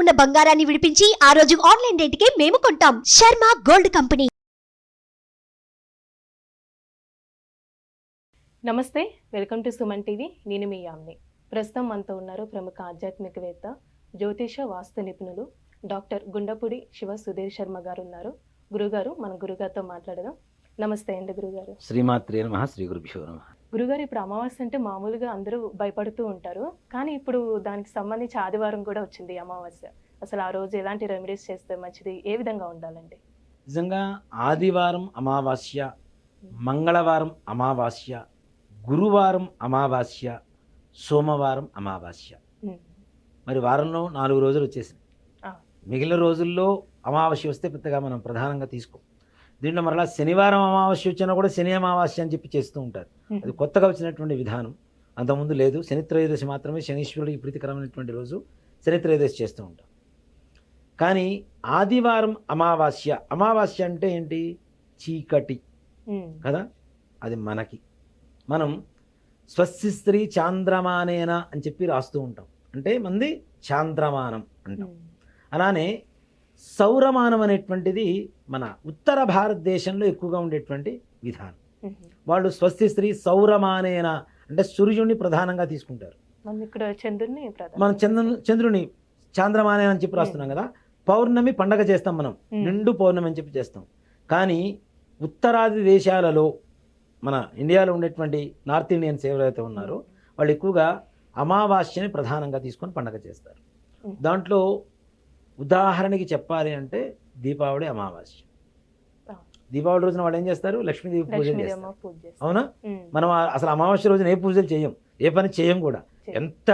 ఉన్న బంగారాన్ని విడిపించి ఆ రోజు ఆన్లైన్ రేటుకే మేము కొంటాం. Sharma gold company. నమస్తే వెల్కమ్ టు సుమన్ టీవీ. నేను మీ యామ్ని. ప్రస్తుతం మనతో ఉన్నారు ప్రముఖ ఆధ్యాత్మికవేత్త జ్యోతిష వాస్తు నిపుణులు డాక్టర్ గుండపూడి శివ సుధీర్ శర్మ గారు ఉన్నారు గురుగారు మన గురుగారితో మాట్లాడదాం. నమస్తే అండి గురుగారు. శ్రీమాత్రే నమ శ్రీ గురుభ్యో నమ. గురుగారు ఇప్పుడు అమావాస్య అంటే మామూలుగా అందరూ భయపడుతూ ఉంటారు. కానీ ఇప్పుడు దానికి సంబంధించి ఆదివారం కూడా వచ్చింది అమావాస్య. అసలు ఆ రోజు ఎలాంటి రెమెడీస్ చేస్తే మంచిది? ఏ విధంగా ఉండాలండి? నిజంగా ఆదివారం అమావాస్య మంగళవారం అమావాస్య గురువారం అమావాస్య సోమవారం అమావాస్య. మరి వారంలో నాలుగు రోజులు వచ్చేసింది. మిగిలిన రోజుల్లో అమావాస్య వస్తే పెద్దగా మనం ప్రధానంగా తీసుకోం. దీంట్లో మరలా శనివారం అమావాస్య వచ్చినా కూడా శని అమావాస్య అని చెప్పి చేస్తూ ఉంటారు. అది కొత్తగా వచ్చినటువంటి విధానం. అంతకుముందు లేదు. శని త్రయోదశి మాత్రమే శనీశ్వరుడికి ప్రీతికరమైనటువంటి రోజు శని త్రయోదశి చేస్తూ ఉంటాం. కానీ ఆదివారం అమావాస్య అమావాస్య అంటే ఏంటి? చీకటి. కదా? అది మనకి. మనం స్వస్తి స్త్రీ చాంద్రమానేన అని చెప్పి రాస్తూ ఉంటాం. అంటే మంది చాంద్రమానం అంటాం. అలానే సౌరమానం అనేటువంటిది మన ఉత్తర భారతదేశంలో ఎక్కువగా ఉండేటువంటి విధానం. వాళ్ళు స్వస్తి స్త్రీ సౌరమానేన అంటే సూర్యుడిని ప్రధానంగా తీసుకుంటారు మనం ఇక్కడ మనం చంద్రుని చంద్రుని చాంద్రమానే అని చెప్పి రాస్తున్నాం కదా పౌర్ణమి పండగ చేస్తాం మనం. నిండు పౌర్ణమి అని చెప్పి చేస్తాం కానీ ఉత్తరాది దేశాలలో మన ఇండియాలో ఉండేటువంటి నార్త్ ఇండియన్స్ ఎవరైతే ఉన్నారో వాళ్ళు ఎక్కువగా అమావాస్యని ప్రధానంగా తీసుకొని పండగ చేస్తారు. దాంట్లో ఉదాహరణకి చెప్పాలి అంటే దీపావళి అమావాస్య. దీపావళి రోజున వాళ్ళు ఏం చేస్తారు? లక్ష్మీదేవి పూజలు చేస్తారు. అవునా. మనం అసలు అమావాస్య రోజున ఏ పూజలు చేయం? ఏ పని చేయం కూడా. ఎంత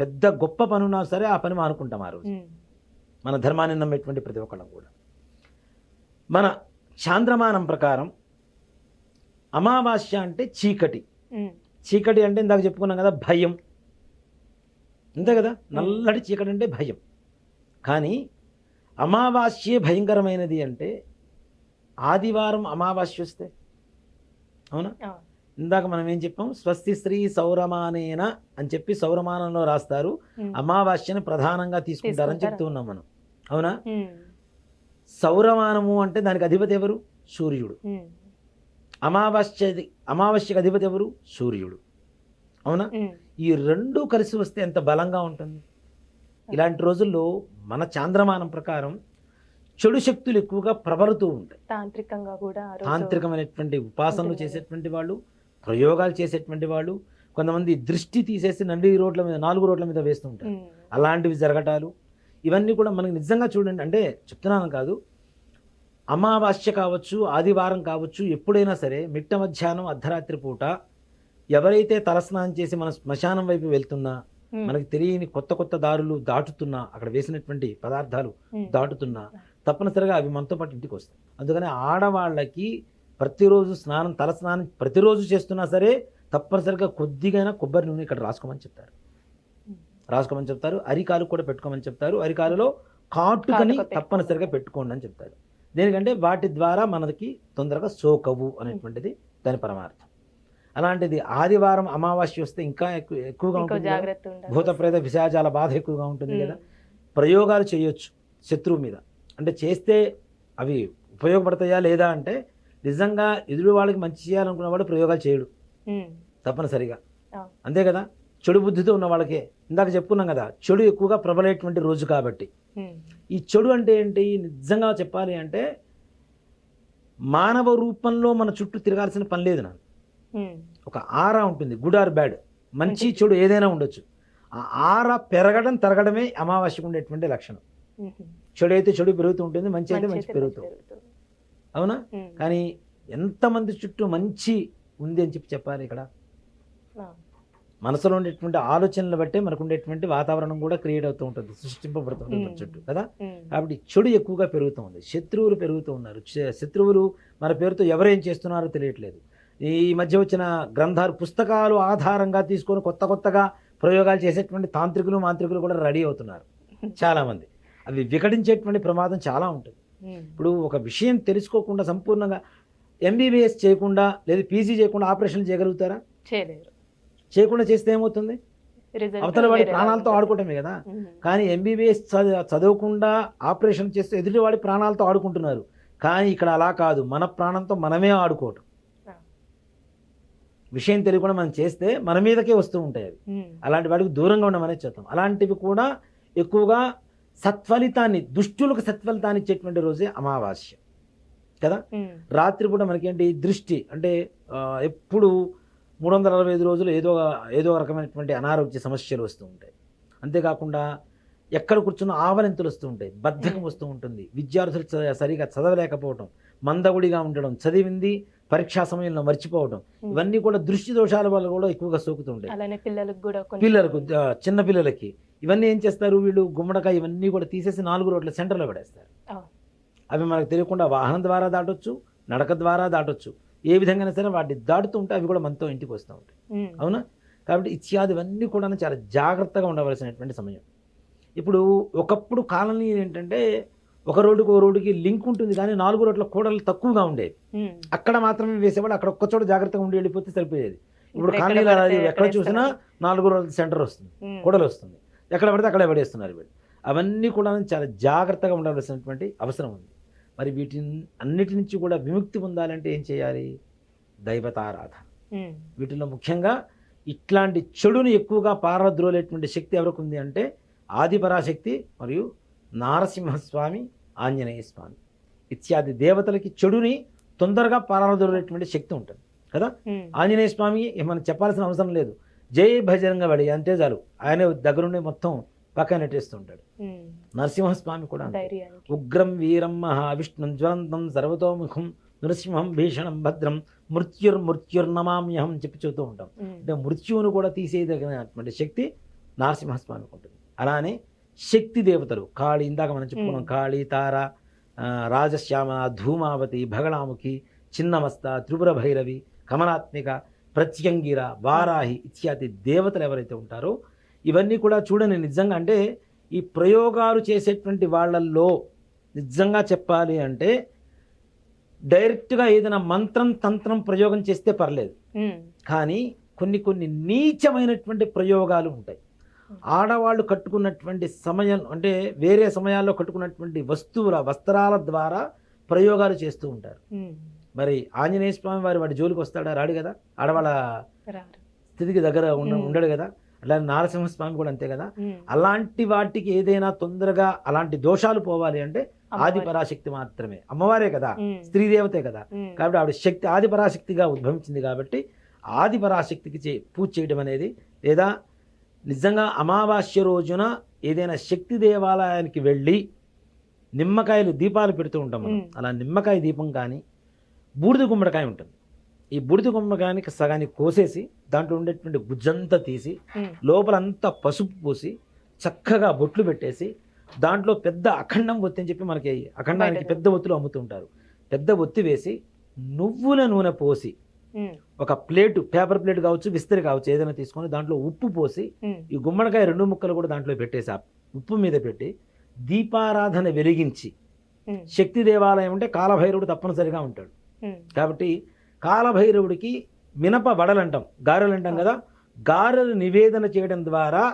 పెద్ద గొప్ప పని ఉన్నా సరే ఆ పని మానుకుంటాం ఆ రోజు. మన ధర్మాన్ని నమ్మేటువంటి ప్రతి ఒక్కళ్ళం కూడా. మన చాంద్రమానం ప్రకారం అమావాస్య అంటే చీకటి. చీకటి అంటే ఇందాక చెప్పుకున్నాం కదా భయం. అంతే కదా? నల్లటి చీకటి అంటే భయం. కానీ అమావాస్యే భయంకరమైనది అంటే ఆదివారం అమావాస్య వస్తే అవునా. ఇందాక మనం ఏం చెప్పాం స్వస్తి స్త్రీ సౌరమానేన అని చెప్పి సౌరమానంలో రాస్తారు. అమావాస్యను ప్రధానంగా తీసుకుంటారని తీసుకుంటారు. చెప్తూ ఉన్నాం మనం అవునా. సౌరమానము అంటే దానికి అధిపతి ఎవరు సూర్యుడు. అమావాస్య అమావాస్యకు అధిపతి ఎవరు సూర్యుడు అవునా. ఈ రెండు కలిసి వస్తే ఎంత బలంగా ఉంటుంది ఇలాంటి రోజుల్లో మన చాంద్రమానం ప్రకారం చెడు శక్తులు ఎక్కువగా ప్రబలుతూ ఉంటాయి తాంత్రికంగా కూడా తాంత్రికమైనటువంటి ఉపాసనలు. చేసేటువంటి వాళ్ళు ప్రయోగాలు చేసేటువంటి వాళ్ళు కొంతమంది దృష్టి తీసేసి నంది రోడ్ల మీద నాలుగు రోడ్ల మీద వేస్తూ ఉంటారు ఉమ్. అలాంటివి జరగటాలు ఇవన్నీ కూడా మనకి నిజంగా చూడండి అంటే చెప్తున్నాను కాదు అమావాస్య కావచ్చు ఆదివారం కావచ్చు ఎప్పుడైనా సరే మిట్ట మధ్యాహ్నం అర్ధరాత్రి పూట ఎవరైతే తలస్నానం చేసి మన శ్మశానం వైపు వెళ్తున్నా. మనకి తెలియని కొత్త కొత్త దారులు దాటుతున్నా అక్కడ వేసినటువంటి పదార్థాలు. దాటుతున్నా తప్పనిసరిగా అవి మనతో పాటు ఇంటికి వస్తాయి. అందుకని ఆడవాళ్ళకి ప్రతిరోజు స్నానం తల స్నానం ప్రతిరోజు చేస్తున్నా సరే తప్పనిసరిగా కొద్దిగైనా కొబ్బరి నూనె ఇక్కడ రాసుకోమని చెప్తారు. రాసుకోమని చెప్తారు అరికాలు కూడా పెట్టుకోమని చెప్తారు అరికాలులో కాటుకని కాటుక తప్పనిసరిగా పెట్టుకోండి అని చెప్తారు. దేనికంటే వాటి ద్వారా మనకి తొందరగా సోకవు అనేటువంటిది దాని పరమార్థం. అలాంటిది ఆదివారం అమావాస్య వస్తే ఇంకా ఎక్కువ ఎక్కువగా ఉంటుంది భూత ప్రేత విశాజాల బాధ ఎక్కువగా ఉంటుంది కదా. ప్రయోగాలు చేయొచ్చు శత్రువు మీద అంటే చేస్తే అవి ఉపయోగపడతాయా లేదా అంటే నిజంగా ఎదురు వాళ్ళకి మంచి చేయాలనుకున్నవాడు ప్రయోగాలు చేయడు. తప్పనిసరిగా. అంతే కదా చెడు బుద్ధితో ఉన్న వాళ్ళకే ఇందాక చెప్పుకున్నాం కదా చెడు ఎక్కువగా ప్రబలేటువంటి రోజు కాబట్టి. ఈ చెడు అంటే ఏంటి నిజంగా చెప్పాలి అంటే మానవ రూపంలో మన చుట్టూ తిరగాల్సిన పని లేదు నాకు. ఒక ఆరా ఉంటుంది గుడ్ ఆర్ బ్యాడ్ మంచి చెడు ఏదైనా ఉండొచ్చు ఆ ఆర పెరగడం తరగడమే అమావాస్యకు ఉండేటువంటి లక్షణం. చెడు అయితే చెడు పెరుగుతూ ఉంటుంది మంచి అయితే మంచి పెరుగుతూ. అవునా. కానీ ఎంతమంది చుట్టూ మంచి ఉంది అని చెప్పి చెప్పాలి ఇక్కడ. మనసులో ఉండేటువంటి ఆలోచనలు బట్టే మనకు ఉండేటువంటి వాతావరణం కూడా క్రియేట్ అవుతూ ఉంటుంది సృష్టింపబడుతూ ఉంటుంది మన. చుట్టూ కదా. కాబట్టి చెడు ఎక్కువగా పెరుగుతూ ఉంది శత్రువులు పెరుగుతూ ఉన్నారు శత్రువులు మన పేరుతో ఎవరేం చేస్తున్నారో తెలియట్లేదు ఈ మధ్య వచ్చిన గ్రంథాలు పుస్తకాలు ఆధారంగా తీసుకొని కొత్త కొత్తగా ప్రయోగాలు చేసేటువంటి తాంత్రికులు మాంత్రికులు కూడా రెడీ అవుతున్నారు. చాలామంది. అవి వికటించేటువంటి ప్రమాదం చాలా ఉంటుంది. ఇప్పుడు ఒక విషయం తెలుసుకోకుండా సంపూర్ణంగా ఎంబీబీఎస్ చేయకుండా లేదా పీజీ చేయకుండా ఆపరేషన్ చేయగలుగుతారా? చేయకుండా చేస్తే ఏమవుతుంది? అవతల వాడి ప్రాణాలతో. ఆడుకోవటమే కదా. కానీ ఎంబీబీఎస్ చదవకుండా ఆపరేషన్ చేస్తే ఎదుటి వాడి ప్రాణాలతో ఆడుకుంటున్నారు. కానీ ఇక్కడ అలా కాదు. మన ప్రాణంతో మనమే ఆడుకోవటం. విషయం తెలియకుండా మనం చేస్తే మన మీదకే వస్తూ ఉంటాయి అవి. అలాంటి వాటికి దూరంగా ఉండమనే చేద్దాం అలాంటివి కూడా ఎక్కువగా సత్ఫలితాన్ని దుష్టులకు సత్ఫలితాన్ని ఇచ్చేటువంటి రోజే అమావాస్య. కదా? ఉమ్. రాత్రిపూట మనకేంటి? దృష్టి. అంటే ఎప్పుడు మూడు వందల అరవై ఐదు రోజులు ఏదో ఏదో రకమైనటువంటి అనారోగ్య సమస్యలు వస్తూ ఉంటాయి. అంతేకాకుండా ఎక్కడ కూర్చున్న ఆవలింతలు వస్తూ ఉంటాయి. బద్ధకం వస్తూ ఉంటుంది. విద్యార్థులు సరిగా చదవలేకపోవడం మందగుడిగా ఉండడం చదివింది పరీక్షా సమయంలో మర్చిపోవడం. ఇవన్నీ కూడా దృష్టి దోషాల వల్ల కూడా ఎక్కువగా సోకుతూ ఉంటాయి అలానే పిల్లలకు కూడా పిల్లలకు చిన్న పిల్లలకి. ఇవన్నీ ఏం చేస్తారు వీళ్ళు? గుమ్మడికాయ ఇవన్నీ కూడా తీసేసి నాలుగు రోడ్ల సెంటర్లో పడేస్తారు. అవి మనకు తెలియకుండా వాహనం ద్వారా దాటొచ్చు నడక ద్వారా దాటొచ్చు. ఏ విధంగా సరే వాటిని దాటుతూ ఉంటే అవి కూడా మనతో ఇంటికి వస్తూ ఉంటాయి. అవునా? కాబట్టి ఇత్యాది ఇవన్నీ కూడా చాలా జాగ్రత్తగా ఉండవలసినటువంటి సమయం. ఇప్పుడు ఒకప్పుడు కాలనీ ఏంటంటే ఒక రోడ్డుకి ఒక రోడ్డుకి లింక్ ఉంటుంది కానీ నాలుగు రోడ్ల కూడలు తక్కువగా ఉండేవి. అక్కడ మాత్రమే వేసేవాడు అక్కడ ఒక్క చోట జాగ్రత్తగా ఉండి వెళ్ళిపోతే సరిపోయేది. ఇప్పుడు కాలనీలో ఎక్కడ చూసినా నాలుగు రోజుల సెంటర్ వస్తుంది. కూడలు వస్తుంది. ఎక్కడ పడితే అక్కడే పడేస్తున్నారు వీళ్ళు. అవన్నీ కూడా చాలా జాగ్రత్తగా ఉండవలసినటువంటి అవసరం ఉంది. మరి వీటిని అన్నిటి నుంచి కూడా విముక్తి పొందాలంటే ఏం చేయాలి? దైవతారాధన. వీటిలో ముఖ్యంగా ఇట్లాంటి చెడుని ఎక్కువగా పారద్రోలేటువంటి శక్తి ఎవరికి ఉంది అంటే ఆదిపరాశక్తి మరియు నారసింహస్వామి ఆంజనేయ స్వామి ఇత్యాది దేవతలకి చెడుని తొందరగా పారద్రోలేటువంటి శక్తి ఉంటుంది కదా. ఆంజనేయ స్వామి మనం చెప్పాల్సిన అవసరం లేదు జై భజరంగ వడి అంటే చాలు ఆయన దగ్గరుండి మొత్తం పక్కన నెట్టేస్తుంటాడు. నరసింహస్వామి కూడా అంతే. ఉగ్రం వీరం మహావిష్ణుం జ్వలంతం సర్వతోముఖం నృసింహం భీషణం భద్రం మృత్యుర్మృత్యుర్నమామ్యహం అని చెప్పి చెబుతూ ఉంటాం. అంటే మృత్యువును కూడా తీసేయదగినటువంటి శక్తి నరసింహస్వామికి ఉంటుంది అలానే శక్తి దేవతలు కాళి ఇందాక మనం చెప్పుకున్నాం. కాళి తార రాజశ్యామ ధూమావతి భగళాముఖి చిన్నమస్త త్రిపుర భైరవి కమలాత్మిక ప్రత్యంగిర వారాహి ఇత్యాది దేవతలు ఎవరైతే ఉంటారో ఇవన్నీ కూడా చూడని నిజంగా అంటే ఈ ప్రయోగాలు చేసేటువంటి వాళ్ళల్లో నిజంగా చెప్పాలి అంటే డైరెక్ట్గా ఏదైనా మంత్రం తంత్రం ప్రయోగం చేస్తే పర్లేదు. కానీ కొన్ని కొన్ని నీచమైనటువంటి ప్రయోగాలు ఉంటాయి ఆడవాళ్ళు కట్టుకున్నటువంటి సమయం అంటే వేరే సమయాల్లో కట్టుకున్నటువంటి వస్తువుల వస్త్రాల ద్వారా ప్రయోగాలు చేస్తూ ఉంటారు. మరి ఆంజనేయ స్వామి వారి వాడి జోలికి వస్తాడా రాడు కదా ఆడవాళ్ళ స్థితికి దగ్గర. ఉండడు కదా అలానే నారసింహస్వామి కూడా అంతే కదా. అలాంటి వాటికి ఏదైనా తొందరగా అలాంటి దోషాలు పోవాలి అంటే ఆది. పరాశక్తి మాత్రమే అమ్మవారే కదా. స్త్రీ దేవతే కదా. కాబట్టి ఆవిడ శక్తి ఆది పరాశక్తిగా ఉద్భవించింది కాబట్టి ఆది పరాశక్తికి చే పూజ చేయడం అనేది లేదా నిజంగా అమావాస్య రోజున ఏదైనా శక్తి దేవాలయానికి వెళ్ళి నిమ్మకాయలు దీపాలు పెడుతూ ఉంటాం మనం. అలా నిమ్మకాయ దీపం కానీ బూడిద గుమ్మడికాయ ఉంటుంది ఈ బూడిద గుమ్మడికాయనికి సగాన్ని కోసేసి దాంట్లో ఉండేటువంటి గుజ్జంతా తీసి. లోపలంతా పసుపు పూసి చక్కగా బొట్లు పెట్టేసి దాంట్లో పెద్ద అఖండం ఒత్తి అని చెప్పి మనకి అఖండానికి పెద్ద ఒత్తులు అమ్ముతూ ఉంటారు పెద్ద ఒత్తి వేసి నువ్వుల నూనె పోసి. ఒక ప్లేటు పేపర్ ప్లేట్ కావచ్చు విస్తరి కావచ్చు ఏదైనా తీసుకొని దాంట్లో ఉప్పు పోసి. ఈ గుమ్మడికాయ రెండు ముక్కలు కూడా దాంట్లో పెట్టేసి ఆ ఉప్పు మీద పెట్టి దీపారాధన వెలిగించి. శక్తి దేవాలయం అంటే కాలభైరవుడు తప్పనిసరిగా ఉంటాడు. కాబట్టి కాలభైరవుడికి మినప వడలు అంటాం గారెలు అంటాం కదా గారెలు నివేదన చేయడం ద్వారా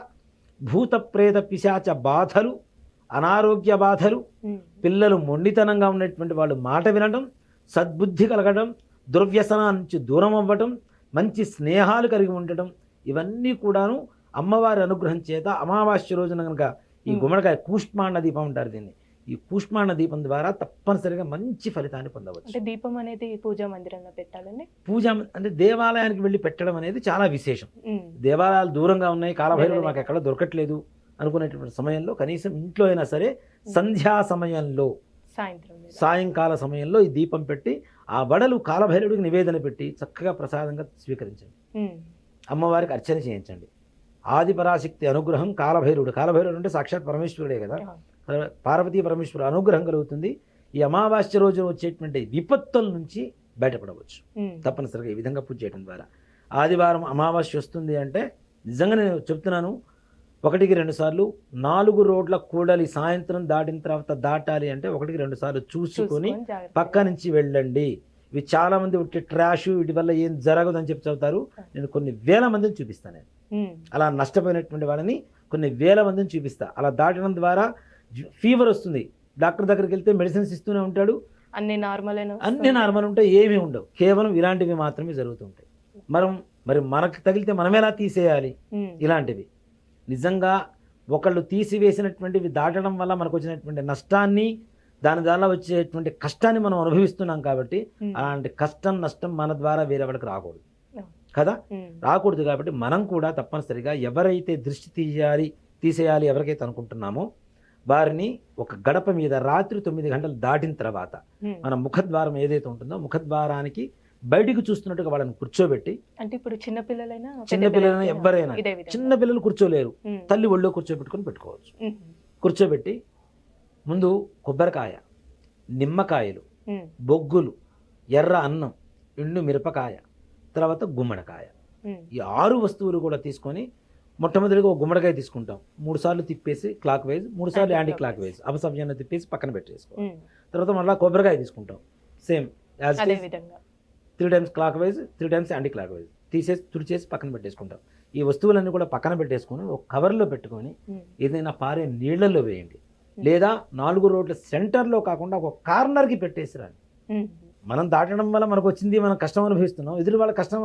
భూత ప్రేత పిశాచ బాధలు అనారోగ్య బాధలు. పిల్లలు మొండితనంగా ఉన్నటువంటి వాళ్ళు మాట వినడం సద్బుద్ధి కలగడం దుర్వ్యసనాల నుంచి దూరం అవ్వటం మంచి స్నేహాలు కలిగి ఉండటం ఇవన్నీ కూడాను అమ్మవారి అనుగ్రహం చేత అమావాస్య రోజున కనుక ఈ. గుమ్మడికాయ కూష్మాండ దీపం అంటారు దీన్ని ఈ కూష్మాండ దీపం ద్వారా తప్పనిసరిగా మంచి ఫలితాన్ని పొందవచ్చు అంటే దీపం అనేది పూజా మందిరంలో పెట్టాలండి పూజ అంటే దేవాలయానికి వెళ్ళి పెట్టడం అనేది చాలా విశేషం. దేవాలయాలు దూరంగా ఉన్నాయి కాలభైరవుడు వెళ్ళలేక. మాకు ఎక్కడ దొరకట్లేదు అనుకునేటువంటి సమయంలో కనీసం ఇంట్లో అయినా సరే సంధ్యా సమయంలో. సాయంకాల సమయంలో ఈ దీపం పెట్టి ఆ వడలు కాలభైరవుడికి నివేదన పెట్టి చక్కగా ప్రసాదంగా స్వీకరించండి. అమ్మవారికి అర్చన చేయించండి. ఆది పరాశక్తి అనుగ్రహం కాలభైరవుడు. కాలభైరవుడు అంటే సాక్షాత్ పరమేశ్వరుడే కదా. పార్వతీ పరమేశ్వరుడు అనుగ్రహం కలుగుతుంది. ఈ అమావాస్య రోజు వచ్చేటువంటి విపత్తుల నుంచి బయటపడవచ్చు. తప్పనిసరిగా ఈ విధంగా పూజ చేయడం ద్వారా. ఆదివారం అమావాస్య వస్తుంది అంటే నిజంగా నేను చెప్తున్నాను. ఒకటికి రెండు సార్లు నాలుగు రోడ్ల కూడలి సాయంత్రం దాటిన తర్వాత దాటాలి అంటే ఒకటికి రెండు సార్లు చూసుకొని. పక్క నుంచి వెళ్ళండి. ఇవి చాలా మంది ఉట్టి ట్రాష్ వీటి వల్ల ఏం జరగదు అని చెప్పి చదువుతారు. నేను కొన్ని వేల మందిని చూపిస్తాను నేను. అలా నష్టపోయినటువంటి వాళ్ళని కొన్ని వేల మందిని చూపిస్తా. అలా దాటడం ద్వారా ఫీవర్ వస్తుంది. డాక్టర్ దగ్గరికి వెళ్తే మెడిసిన్స్ ఇస్తూనే ఉంటాడు. అన్ని నార్మల్ అన్ని నార్మల్ ఉంటాయి ఏమీ ఉండవు. కేవలం ఇలాంటివి మాత్రమే జరుగుతుంటాయి మనం మరి మనకు తగిలితే మనం ఎలా తీసేయాలి? ఇలాంటివి. నిజంగా ఒకళ్ళు తీసివేసినటువంటివి దాటడం వల్ల మనకు వచ్చినటువంటి నష్టాన్ని దాని ద్వారా వచ్చేటువంటి కష్టాన్ని మనం అనుభవిస్తున్నాం కాబట్టి అలాంటి కష్టం నష్టం మన ద్వారా వేరేవాడికి రాకూడదు. కదా? రాకూడదు కాబట్టి మనం కూడా తప్పనిసరిగా ఎవరైతే దృష్టి తీయాలి తీసేయాలి ఎవరికైతే అనుకుంటున్నామో వారిని ఒక గడప మీద రాత్రి తొమ్మిది గంటలు దాటిన తర్వాత మన ముఖద్వారం ఏదైతే ఉంటుందో ముఖద్వారానికి బయటికి చూస్తున్నట్టుగా వాళ్ళని కూర్చోబెట్టి అంటే ఇప్పుడు చిన్న పిల్లలైనా చిన్న పిల్లలైనా ఎవరైనా ఇదే విధంగా. చిన్న పిల్లలు కూర్చోలేరు. తల్లి ఒళ్ళో కూర్చోబెట్టుకొని పెట్టుకోవచ్చు. కూర్చోబెట్టి ముందు కొబ్బరికాయ నిమ్మకాయలు బొగ్గులు ఎర్ర అన్నం ఎండు మిరపకాయ తర్వాత గుమ్మడికాయ. ఈ ఆరు వస్తువులు కూడా తీసుకొని మొట్టమొదటిగా ఒక గుమ్మడికాయ తీసుకుంటాం. మూడు సార్లు తిప్పేసి క్లాక్ వైజ్ మూడు సార్లు యాంటీ క్లాక్ వైజ్. అపసవ్యాన్ని తిప్పేసి పక్కన పెట్టేసుకో తర్వాత మళ్ళీ కొబ్బరికాయ తీసుకుంటాం. Same as three times clockwise three times anticlockwise తీసేసి తుడిచేసి పక్కన పెట్టేసుకుంటాం. ఈ వస్తువులన్నీ కూడా పక్కన పెట్టేసుకొని ఒక కవర్లో పెట్టుకొని ఉమ్, ఏదైనా పారే నీళ్ళల్లో వేయండి. లేదా నాలుగు రోడ్ల సెంటర్లో కాకుండా ఒక కార్నర్కి పెట్టేసి రండి. ఉమ్, మనం దాటడం వల్ల మనకు వచ్చింది మనం కష్టం అనుభవిస్తున్నాం ఎదురు వాళ్ళ కష్టం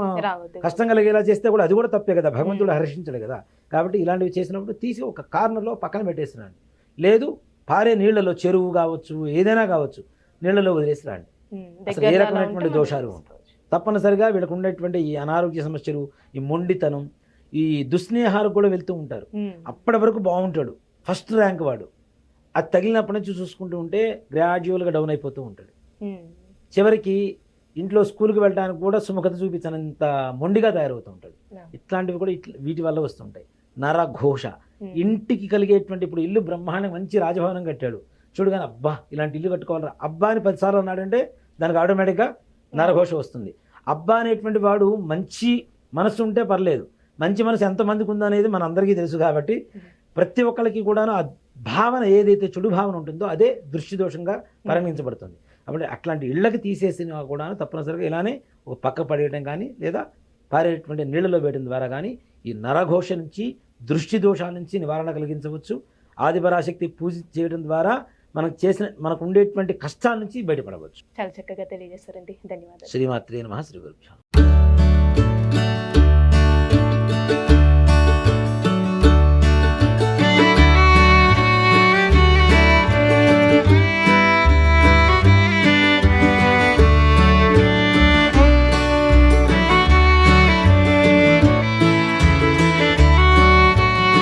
కష్టం కలిగేలా చేస్తే కూడా అది కూడా తప్పే కదా భగవంతుడు హర్షించడు కదా. కాబట్టి ఇలాంటివి చేసినప్పుడు తీసి ఒక కార్నర్లో పక్కన పెట్టేసి రండి. లేదు పారే నీళ్ళలో చెరువు కావచ్చు ఏదైనా కావచ్చు నీళ్ళలో వదిలేసి రండి. ఉమ్, అసలు ఏ రకమైనటువంటి దోషాలు చూసుకోవచ్చు. తప్పనిసరిగా వీళ్ళకు ఉండేటువంటి ఈ అనారోగ్య సమస్యలు ఈ మొండితనం ఈ దుస్నేహాలకు కూడా వెళ్తూ ఉంటారు. అప్పటి వరకు బాగుంటాడు. ఫస్ట్ ర్యాంక్ వాడు. అది తగిలినప్పటి నుంచి చూసుకుంటూ ఉంటే గ్రాడ్యువల్గా డౌన్ అయిపోతూ ఉంటాడు. చివరికి ఇంట్లో స్కూల్కి వెళ్ళడానికి కూడా సుముఖత చూపించనంత మొండిగా తయారవుతూ ఉంటాడు. ఇట్లాంటివి కూడా ఇట్ల వీటి వల్ల వస్తుంటాయి. నరఘోష. ఇంటికి కలిగేటువంటి ఇప్పుడు ఇల్లు బ్రహ్మాండం మంచి రాజభవనం కట్టాడు. చూడు కానీ అబ్బా ఇలాంటి ఇల్లు కట్టుకోవాలరా? అబ్బా అని పదిసార్లు అన్నాడంటే దానికి ఆటోమేటిక్గా నరఘోష వస్తుంది. అబ్బా అనేటువంటి వాడు మంచి మనసు ఉంటే పర్లేదు. మంచి మనసు ఎంతమందికి ఉందో అనేది మన అందరికీ తెలుసు కాబట్టి ప్రతి ఒక్కరికి కూడాను ఆ భావన ఏదైతే చెడు భావన ఉంటుందో అదే దృష్టి దోషంగా పరిగణించబడుతుంది. కాబట్టి అట్లాంటి ఇళ్ళకి తీసేసిన కూడా తప్పనిసరిగా ఇలానే ఒక పక్క పడేయడం కానీ లేదా పారేటువంటి నీళ్ళలో వేయడం ద్వారా కానీ ఈ నరఘోష నుంచి దృష్టి దోషాల నుంచి నివారణ కలిగించవచ్చు. ఆదిపరాశక్తి పూజ చేయడం ద్వారా మనకు చేసిన మనకు ఉండేటువంటి కష్టాల నుంచి బయటపడవచ్చు. చాలా చక్కగా తెలియజేస్తారండి ధన్యవాదాలు. శ్రీమాత్రే నమ. శ్రీ గురుభ్యో.